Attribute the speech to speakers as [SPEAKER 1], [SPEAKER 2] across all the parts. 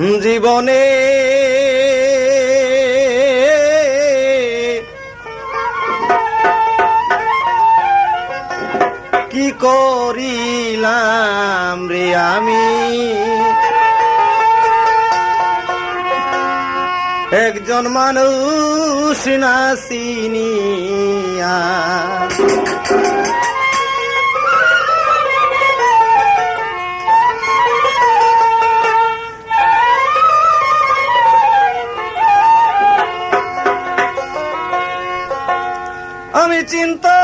[SPEAKER 1] জীবনে কি করিলাম রে আমি? একজন মানুষ না চিনিয়া আমি চিন্তা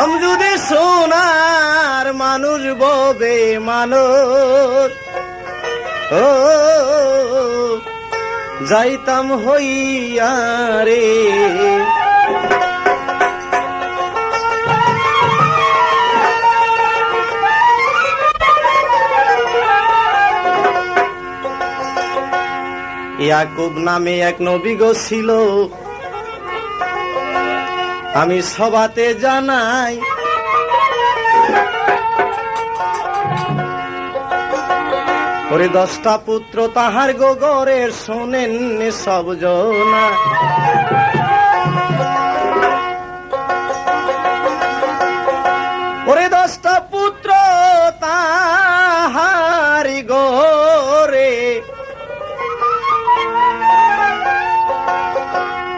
[SPEAKER 1] আমি যদি সোনার মানুষ ববে মানুষ ও যাইতাম হইয়া রে। ইয়াকুব নামে এক নবী গো ছিল। আমি সবাতে জানাই, ওরে দশটা পুত্র তাহার গোগরের শোনেন সব জনা।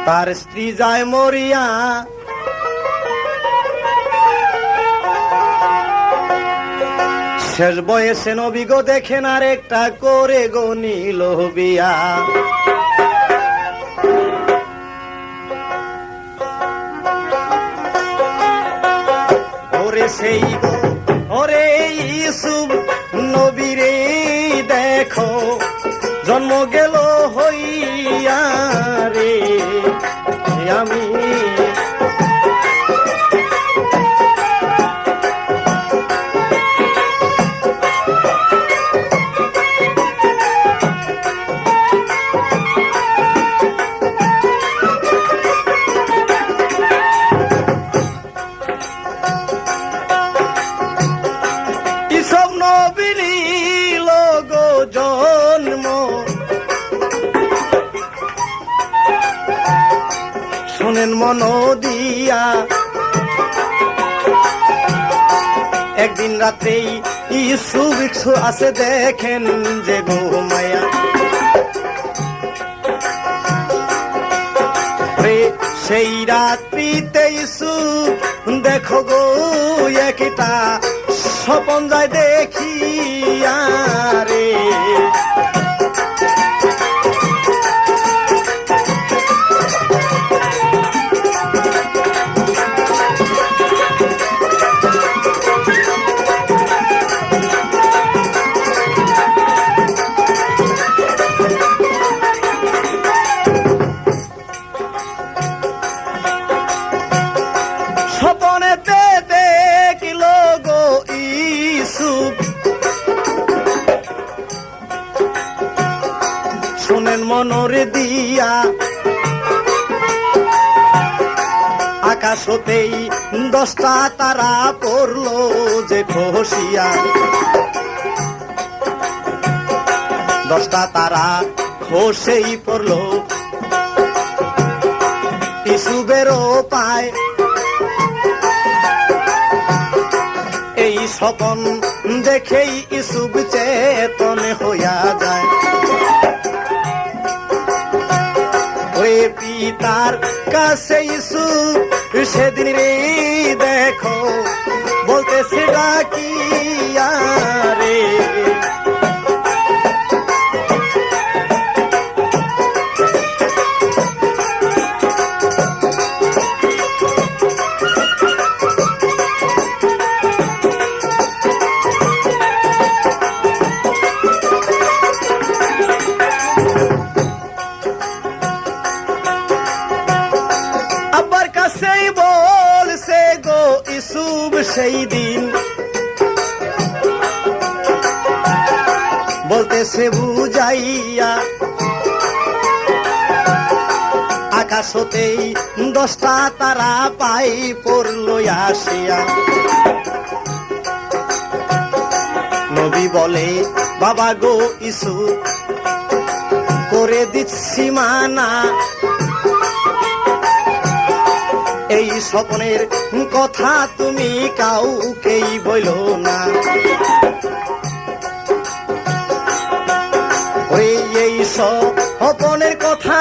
[SPEAKER 1] তার স্ত্রী যায় মরিয়া। শেষ বয়সে নবী গো দেখেন আর একটা করে গো নীল বিয়া। সেই গো শোনেন মন দিয়া। একদিন রাতেই ইসু বিক্ষু আছে দেখেন যে গো মায়া। সেই রাত্রিতে ইসু, দেখো গো, একটা স্বপন যায় দেখিয়া। মনরে দিয়া। আকাশ হতেই দশটা তারা পড়ল যে খসিয়া দশটা তারা খসেই পড়ল। ইসুবেরও পায়। এই স্বপন দেখেই ইসুব চেতন হইয়া যায়। ওই পিতার কাছে ইসু সেদিন রে দেখো বলতেছে ডাকি রে তারা পাই পড়ল আসিয়া। নবী বলে, বাবা গো ইসু করে দিচ্ছি মানা। এই স্বপ্নের কথা তুমি কাউকেই বইল না। ওই এই স্বপনের কথা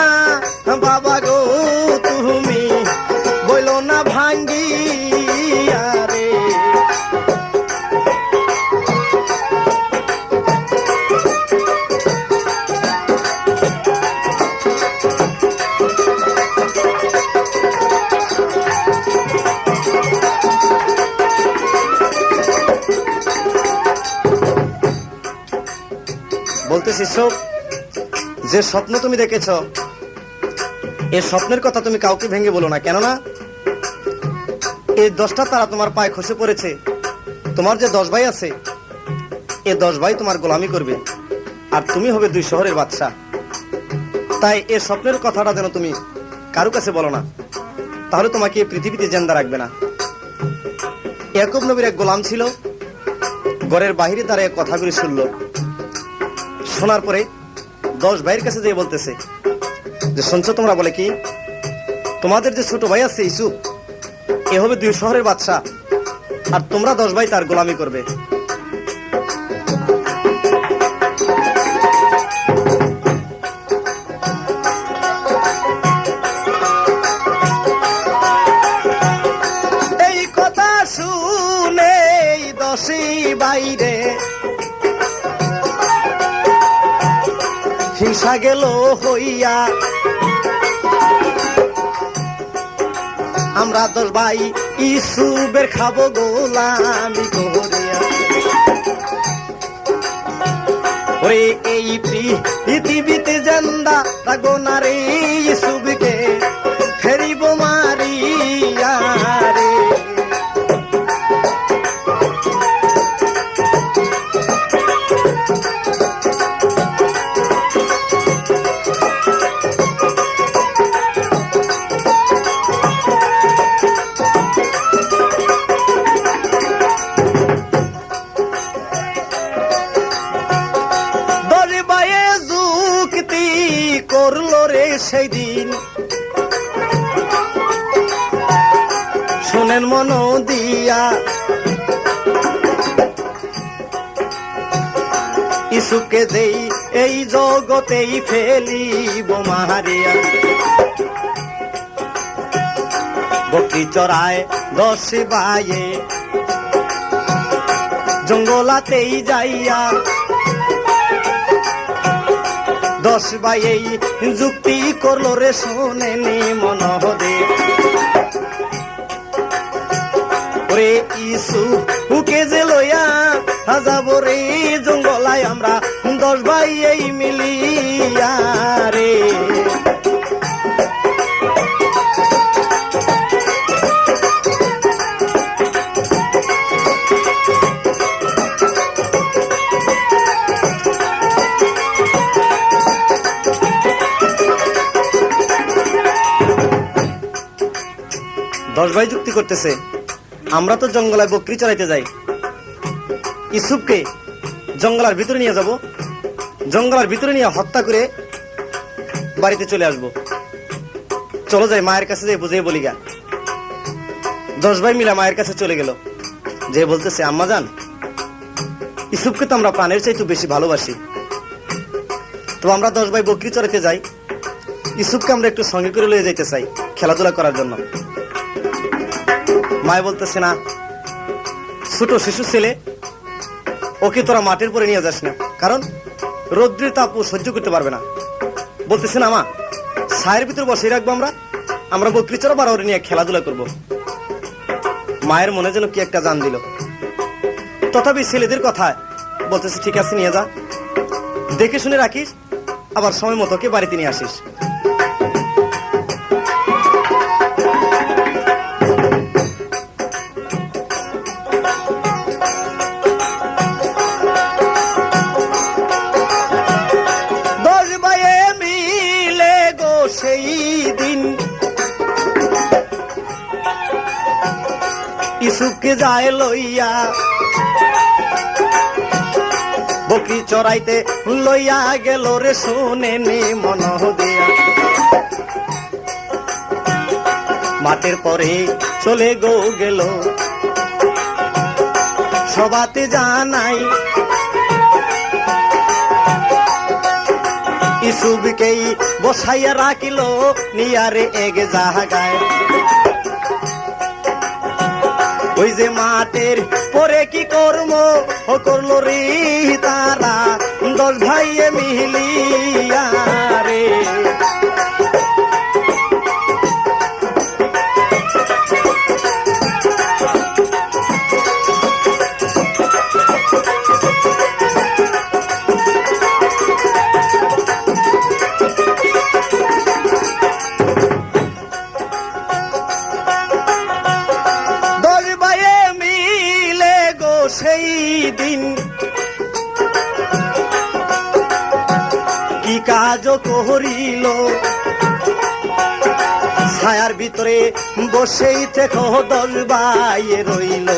[SPEAKER 1] বলতেছি যে স্বপ্ন তুমি দেখেছ, এ স্বপ্নের কথা তুমি কাউকে ভেঙে বলো না, কেননা এই দশটা তারা তোমার পায়ে খসে পড়েছে। তোমার যে দশ ভাই আছে, এ দশ ভাই তোমার গোলামি করবে, আর তুমি হবে দুই শহরের বাদশা। তাই এ স্বপ্নের কথাটা যেন তুমি কারও কাছে বলো না, তাহলে তোমাকে পৃথিবীতে জেন্দা রাখবে না। ইয়াকুব নবীর এক গোলাম ছিল, ঘরের বাহিরে তারা কথাগুলি শুনলো। শোনার পরে দশ ভাইয়ের কাছে যেয়ে বলতেছে যে, শুনছো তোমরা? বলে কি, তোমাদের যে ছোট ভাই আছে ইসুফ এ হবে দুই শহরের বাদশাহ, আর তোমরা দশ ভাই তার গোলামি করবে। হিংসা গেল হইয়া। আমরা তোর ভাই ইসুবের খাব গোলামি করিয়া। ওরে এই পৃথিবীতে জান্দা রাগো না রে ইসুবকে। ফেরিব মারিয়া দেই, এই জগতেই ফেলিব মারিয়া বকরি চড়ায় দশ বায়ে। জঙ্গলাতেই যাইয়া দশ বাই এই যুক্তি করল রে শোনেনি মনহদে ওরে ইসু উকে যে লইয়া যাব রে ভাই যুক্তি করতেছে। আমরা তো জঙ্গলায় বকরি চড়াইতে যাই। ইসুফকে জঙ্গলার ভিতরে নিয়ে যাব। জঙ্গলার ভিতরে নিয়ে হত্যা করে বাড়িতে চলে আসব। চলো যাই মায়ের কাছে যাই বুঝে বলি গা। দশ ভাই মিলা মায়ের কাছে চলে গেল। যে বলতেছে, আম্মা যান, ইসুফকে তো আমরা প্রাণের চাইতে বেশি ভালোবাসি। তো আমরা দশ ভাই বকরি চড়াইতে যাই। ইসুফকে আমরা একটু সঙ্গে করে লয়ে যেতে চাই, খেলাধুলা করার জন্য। মায় বলতেছে না, ছোট শিশু ছেলে, ওকে তোরা মাটির পরে নিয়ে যাস না। কারণ রৌদ্রের তাপ সহ্য করতে পারবে না। বলতেছে না, মা, ছায়ের ভিতর বসে রাখব আমরা। আমরা বকরি চড়া বারো নিয়ে খেলাধুলা করব। মায়ের মনে যেন কি একটা জান দিল। তথাপি ছেলেদের কথায় বলতেছে, ঠিক আছে, নিয়ে যা। দেখে শুনে রাখিস, আবার সময় মতো কে বাড়িতে নিয়ে আসিস। ইসুকে যায় লইয়া। বকরি চড়াইতে লইয়া গেল রে শুনে নে মন দিয়া। মাঠের পরে চলে গো গেল। সবাতে জানাই, ইসুবকেই বসাইয়া রাখিল, নিয়ারে এগে জাহাগায় ওই যে মাতের পরে কি কর্ম? ও করল রে তারা। দশ ভাইয়ে মিলিয়া রে। বসেই থেকো দশ ভাইয়ে রইল।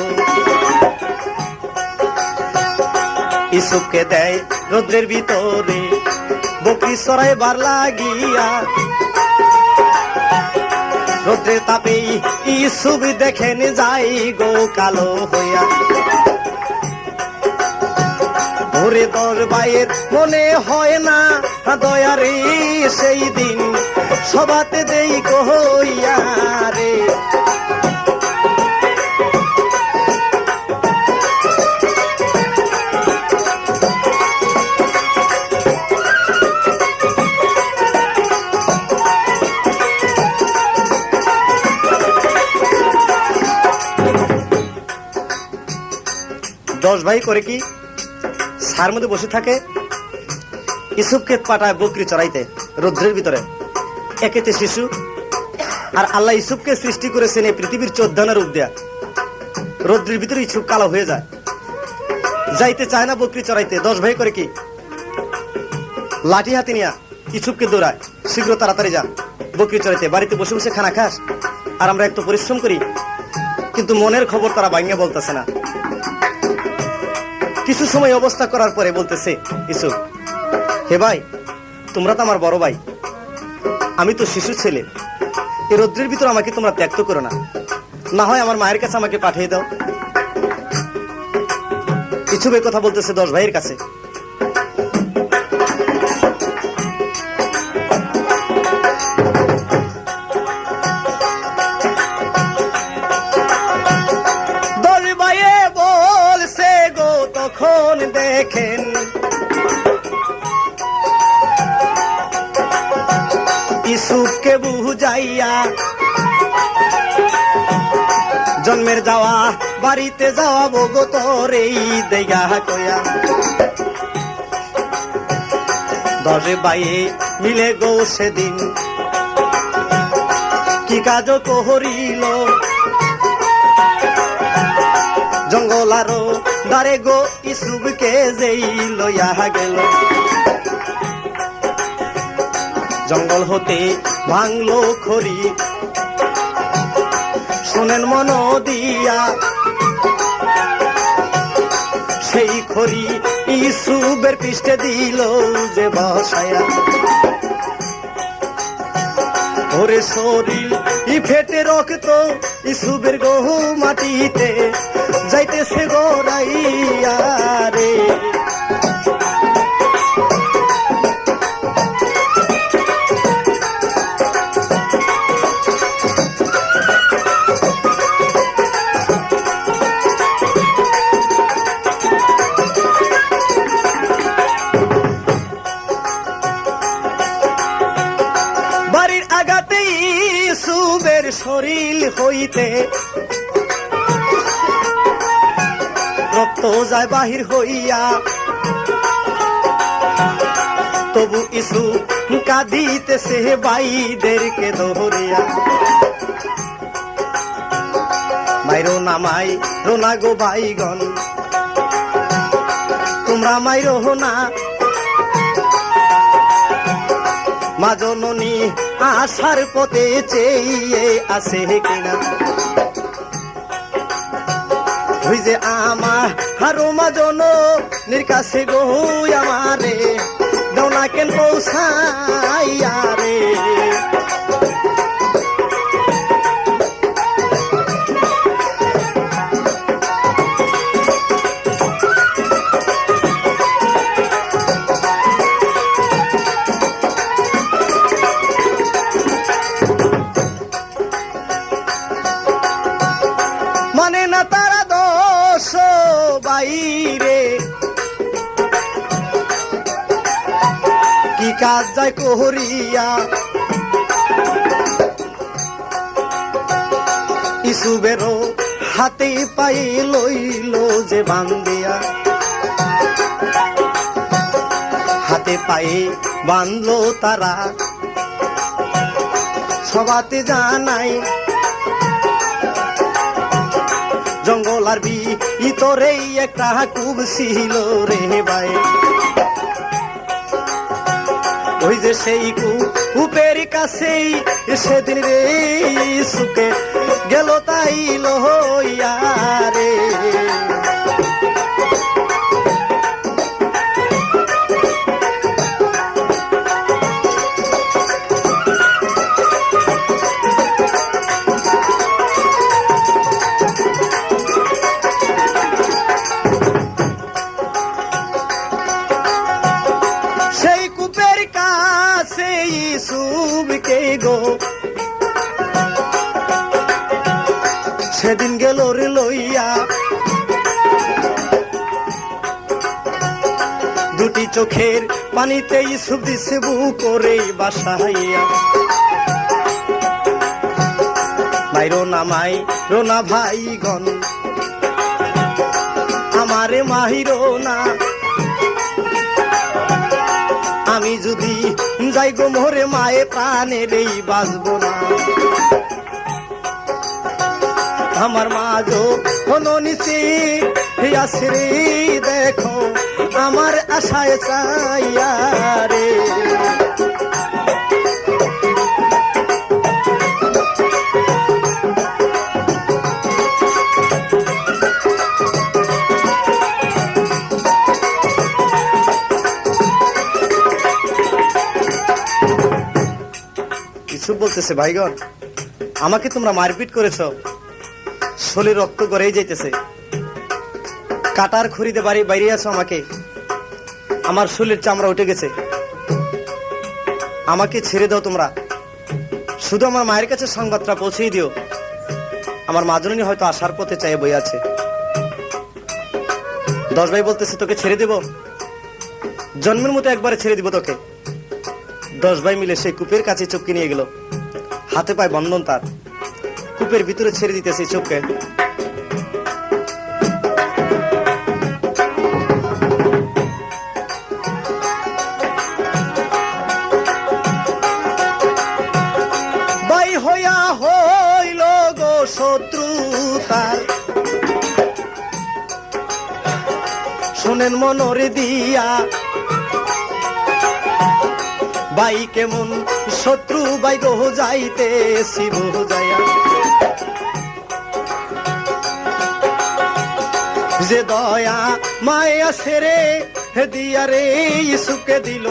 [SPEAKER 1] ইসুকে দেয় রোদ্রের ভিতরে, বকরি সরাই বার লাগিয়া। রোদ্রের তাপে ইসুব দেখেন যাই গো কালো হইয়া। ওরে দর বাইয়ের মনে হয় না দয়ারে সেই দিন সবাতে দেই কইয়া রে। দশ ভাই করে কি সার মধ্যে বসে থাকে, ইসুফকে পাঠায় বকরি চড়াইতে রৌদ্রের ভিতরে। একেতে শিশু। আর আল্লাহ ইসুফকে সৃষ্টি করেছেন এই পৃথিবীর চোদ্দানা রূপ দেয়া। রৌদ্রের ভিতরে ইসুফ কালো হয়ে যায়। যাইতে চায় না বকরি চড়াইতে। দশ ভাই করে কি? লাঠি হাতে নিয়া ইসুফকে দৌড়ায়। শীঘ্র তাড়াতাড়ি যা। বকরি চড়াইতে। বাড়িতে বসে বসে খানা খাস। আর আমরা একটু পরিশ্রম করি। কিন্তু মনের খবর তারা ভাঙ্গে বলতেছে না। কিছু সময় অবস্থা করার পরে বলতেছে, ইসুফ, হে ভাই, তোমরা তো আমার বড় ভাই। আমি তো শিশু ছেলে। এ রৌদ্রের ভিতর আমাকে তোমরা ত্যাক্ত করো না। না হয় আমার মায়ের কাছে আমাকে পাঠিয়ে দাও। কিছু কথা বলতেছে দশ ভাইয়ের কাছে। জন্মের যাওয়া, বাড়িতে যাওয়া, বগো তোরেই দেগা কয়া। দশে বাইয়ে মিলে গো সেদিন। কি কাজ কহরিল? জঙ্গল আরও দারে গো ইসুবকে যেই লইয়া গেল। জঙ্গল হতে ভাঙলো খড়ি শোনেন মন দিয়া। সেই খড়ি ইসুবের পৃষ্ঠে দিল যে বসায়া। ওরে শরীর, ই ফেটে রক্ত ইসুবের গহু মাটিতে, যাইতেছে গোরাইয়া রে। শরীর হইতে। রক্ত যায় বাহির হইয়া। তবু ইসু কাঁদিতেছে বাইদেরকে ধরিয়া মাইরো না মাই রোনা গো ভাইগণ। তোমরা মাইরো না। মা জননী আসার পথে চেয়ে আসে কিনা? ওই যে আমার হারুমা মাজন নির কাছে গো আমারে দোনা কেন পৌঁছাইয়া রে। কোহরিয়া। ইসুবেরও হাতে পাই লইল যে বান্দিয়া। হাতে পায়ে বাঁধলো তারা। সবাতে জানাই, জঙ্গল আর বি ইতরেই একটা কুব ছিল রে ভাই। ওই যে সেই কু উপের কাছেই সেদিন রে সুকে গেল তাই লইয়া রে। চোখের পানিতে ইসুব দিছে বু করে বাসাইয়া ভাই রোনা মাই রোনা ভাই গন আমারে মাহিরো না। আমি যদি যাই গো মোরে মায়ে প্রাণের এই বাঁচব না। আমার মা যো কোনো নিচে আসে দেখো, আমার আশায় চাইয়া রে। বলতেছে ভাইগণ, আমাকে তোমরা মারপিট করেছ। শরীর রক্ত গড়েই যাইতেছে। কাটার খড়িতে বাড়ি বাইরে আছো আমাকে? আমার শরীরের চামড়া উঠে গেছে। আমাকে ছেড়ে দাও তোমরা। শুধু আমার মায়ের কাছে সংবাদটা পৌঁছেই দিও। আমার মাজননী হয়তো আসার পথে চাই বই আছে। দশ ভাই বলতেছে, তোকে ছেড়ে দেব? জন্মের মতো একবারে ছেড়ে দিব তোকে। দশ ভাই মিলে সেই কূপের কাছে চোখকে নিয়ে গেল। হাতে পায় বন্ধন তার। কূপের ভিতরে ছেড়ে দিতেছে চোখকে শোনেন মনরে দিয়া। বাই কেমন শত্রু বাই গো যাইতে শিব যায়া। যে দয়া মায়া সেরে দিয়া রে, ইসুকে দিল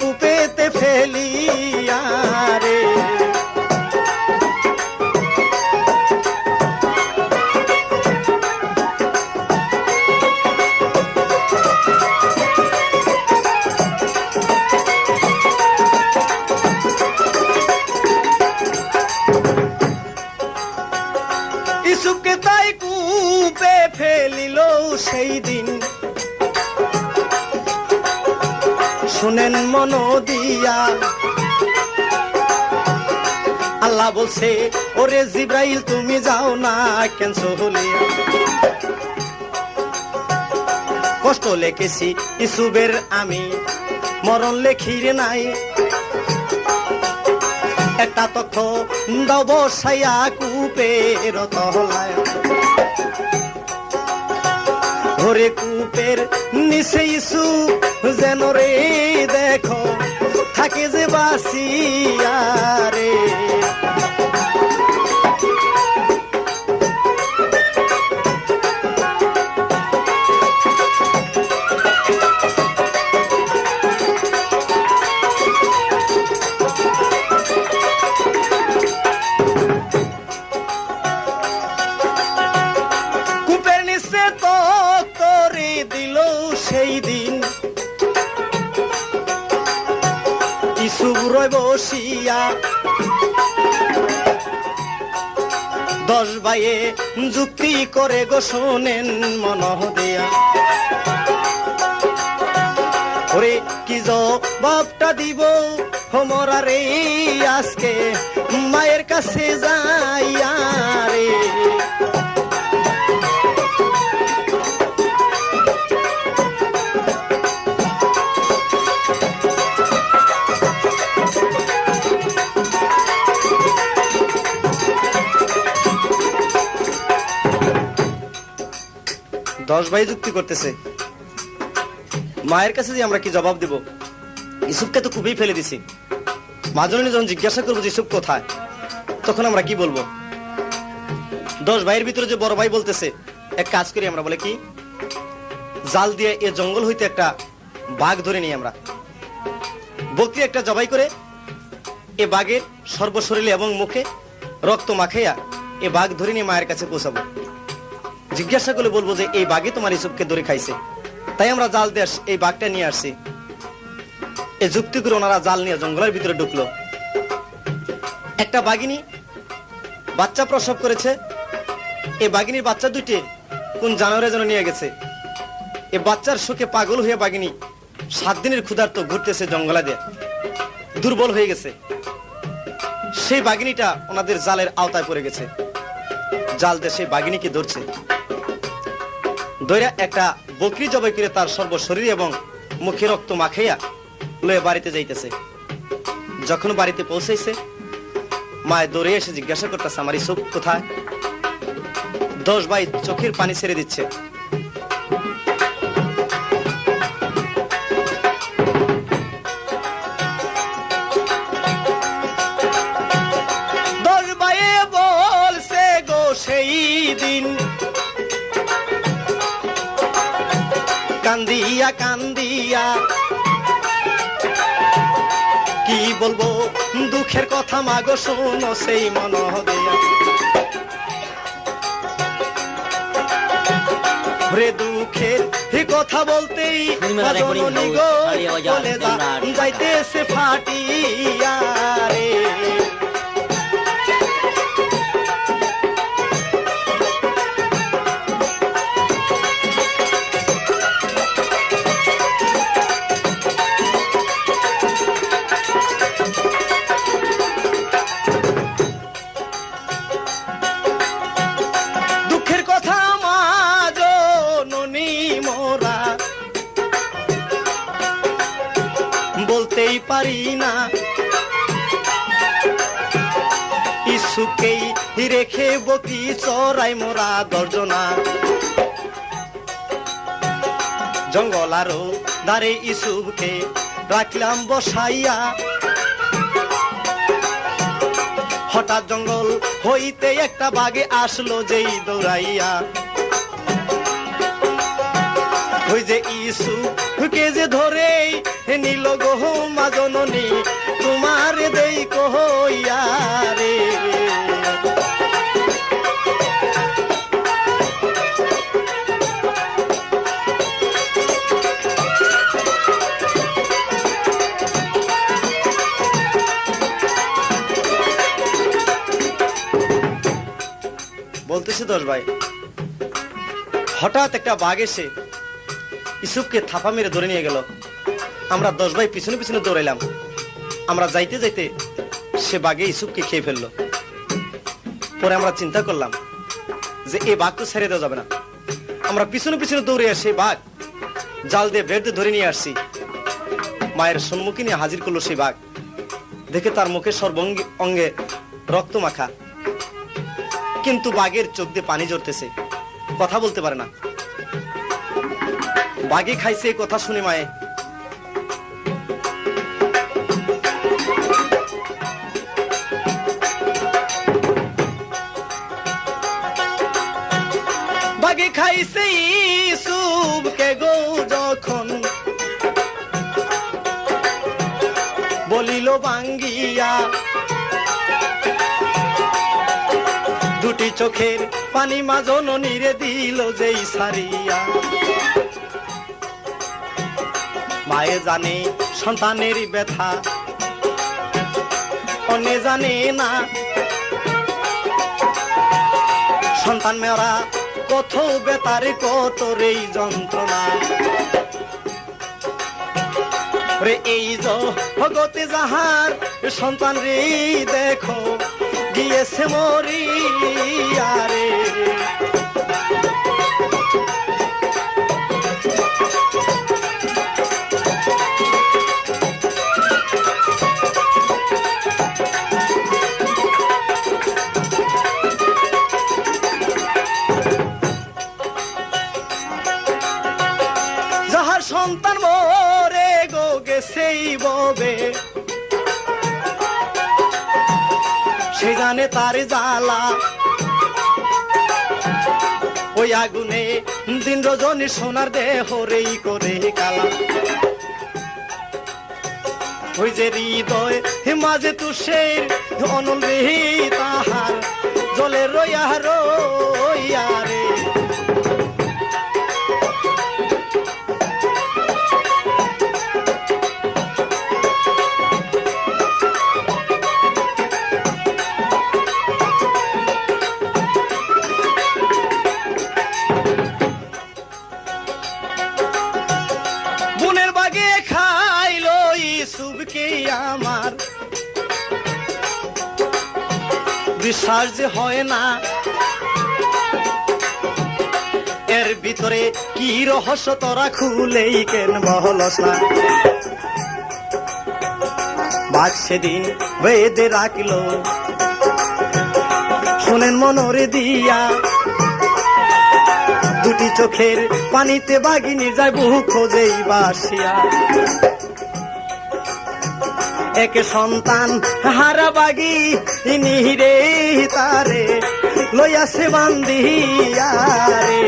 [SPEAKER 1] কুপেতে ফেলিয়া রে। শুনেন মন দিয়া। আল্লাহ বলছে, ওরে জিব্রাইল, তুমি যাও না কেন কষ্ট লেখেছি ইসুবের আমি, মরণ লেখিরে নাই। একটা তথ্য দাও বসাইয়া কূপের তলায় ওরে কূপের নিচে ইসু যেন রে দেখো থাকে যে বাসিয়া রে। দশ বাইয়ে যুক্তি করে গো শোনেন মন দিয়া। ওরে কি জবাবটা দিব হোমরা রে আজকে? মায়ের কাছে যাইয়া রে দশ ভাই যুক্তি করতেছে। মায়ের কাছে যে আমরা কি জবাব দেব? ইসুফকে তো খুবই ফেলে দিছি। মাজনী যখন জিজ্ঞাসা করব যে ইসুফ কোথায়, তখন আমরা কি বলব? দশ ভাইয়ের ভিতরে যে বড় ভাই বলতেছে, এক কাজ করি আমরা, বলে কি? জাল দিয়ে এ জঙ্গল হইতে একটা বাঘ ধরে নিই আমরা। বকরি একটা জবাই করে এ বাঘের সর্বশরীরে এবং মুখে রক্ত মাখাইয়া এ বাঘ ধরে নিয়ে মায়ের কাছে পৌঁছাবো। জিজ্ঞাসা করলে বলব যে, এই বাঘে তোমার ইসুফকে ধরে খাইছে। তাই আমরা জাল দিয়ে এই বাঘটা নিয়ে আসছি। এই যুক্তি করে ওনারা জাল নিয়ে জঙ্গলের ভিতরে ঢুকলো। একটা বাঘিনী বাচ্চা প্রসব করেছে। এই বাঘিনীর বাচ্চা দুইটি কোন জানোয়ারের জন্য নিয়ে গেছে। এই বাচ্চার শোকে পাগল হয়ে বাঘিনী সাত দিনের ক্ষুধার্ত ঘুরতেছে জঙ্গলা দিয়ে। দুর্বল হয়ে গেছে। সেই বাঘিনীটা ওনাদের জালের আওতায় পড়ে গেছে। জাল দিয়ে সেই বাঘিনীকে ধরছে। দইরা একটা বকরি জবাই করে তার সর্বশরীর এবং মুখে রক্ত মাখাইয়া লয়ে বাড়িতে যাইতেছে। যখন বাড়িতে পৌঁছাইছে, মায় দৌড়ে এসে জিজ্ঞাসা করতেছে, আমার ইসুপ কোথায়? দশ ভাই চোখের পানি ছেড়ে দিচ্ছে। দশ ভাইয়ে বলছে গো সেই দিন কান্দিয়া কান্দিয়া। কি বলব দুঃখের কথা মাগো শোনো সেই মন দিয়া। রে দুঃখের হে কথা বলতেই জননী গো বলে যাইতেছে ফাটিয়া রে। বলতেই পারি না। ইসুকেই রেখে বকি চড়াই মোরা দর্জনা জঙ্গল আরও দারে ইসুকে রাখলাম বসাইয়া। হঠাৎ জঙ্গল হইতে একটা বাগে আসলো যেই দৌড়াইয়া। ওই যে ইসু, কে যে ধরে নিল গো মা জননী, তোমার দেই কহইয়া রে বলতেছে দশ ভাই, হঠাৎ একটা বাঘ এসে ইসুফকে থাপা মেরে ধরে নিয়ে গেল। আমরা দশ ভাই পিছনে পিছনে দৌড়াইলাম। আমরা যাইতে যাইতে সে বাঘে ইসুফকে খেয়ে ফেলল। পরে আমরা চিন্তা করলাম যে এই বাঘ তো ছেড়ে দেওয়া যাবে না। আমরা পিছনে পিছনে দৌড়ে আসি বাঘ জাল দিয়ে বেড় ধরে নিয়ে আসছি। মায়ের সম্মুখে নিয়ে হাজির করল সেই বাঘ। দেখে তার মুখে সর্বঙ্গে অঙ্গে রক্ত মাখা। কিন্তু বাঘের চোখ দিয়ে পানি জড়তেছে কথা বলতে পারে না। বাঘে খাইছে কথা শুনে মায়ে বাঘে খাইছে ইসুবকে গো যখন বলিল বাঙ্গিয়া দুটি চোখের পানি মাজন নিরে দিল যেই সারিয়া মায়ে জানে সন্তানের ব্যথা অন্যে জানে না সন্তান মেয়েরা কত বেতারে, কত রে যন্ত্রণা। রে এই জগতে যাহার সন্তান রে, দেখো, গিয়েছে মরি আরে সন্তান মরে গো গেছেই ববে। সে জানে তার জ্বালা। ওই আগুনে দিন রজনী সোনার দেহ রেই করে কালা। ওই যে হৃদয় মাঝে তুষের অনল তাহার জলে রইয়া রইয়া রে। বিশ্বাস যে হয় না। এর ভিতরে কি রহস্য তোরা খুলেই কেন বহলস বাদ সেদিন বেদে রাখল। শোনেন মনরে দিয়া। দুটি চোখের পানিতে বাগিনী যায় বহু খোঁজেই বাসিয়া। একে সন্তান হারা বাগি নিহিরে তারে লইয়াছে বান্দিয়া রে।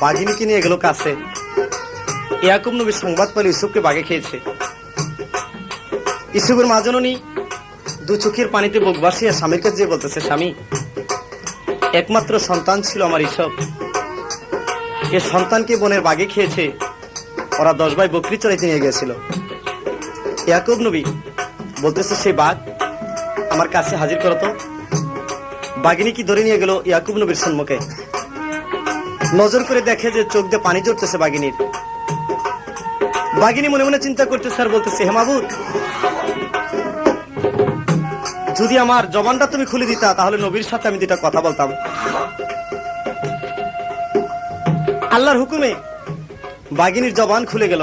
[SPEAKER 1] বাঘিনীকে নিয়ে গেল কাছে। ইয়াকুব নবীর সংবাদ পেল ইসুফকে বাঘে খেয়েছে। ইসুফের মাজননী দু চোখের পানিতে বুক বাসিয়া স্বামীর কাছে যেয়ে বলতেছে, স্বামী, একমাত্র সন্তান ছিল আমার ইসব এ সন্তানকে বনের বাঘে খেয়েছে। ওরা দশ ভাই বকরি চড়াইতে নিয়ে গিয়েছিল। ইয়াকুব নবী বলতেছে, সেই বাঘ আমার কাছে হাজির করো তো। বাঘিনী কি ধরে নিয়ে গেল ইয়াকুব নবীর সম্মুখে? নজর করে দেখে যে চোখ দিয়ে পানি জড়তেছে বাঘিনীর। বাঘিনী মনে মনে চিন্তা করতে স্যার বলতেছে হেমাবুত যদি আমার জবানটা তুমি খুলে দিতা, তাহলে নবীর সাথে আমি দুটা কথা বলতাম। আল্লাহর হুকুমে বাঘিনীর জবান খুলে গেল।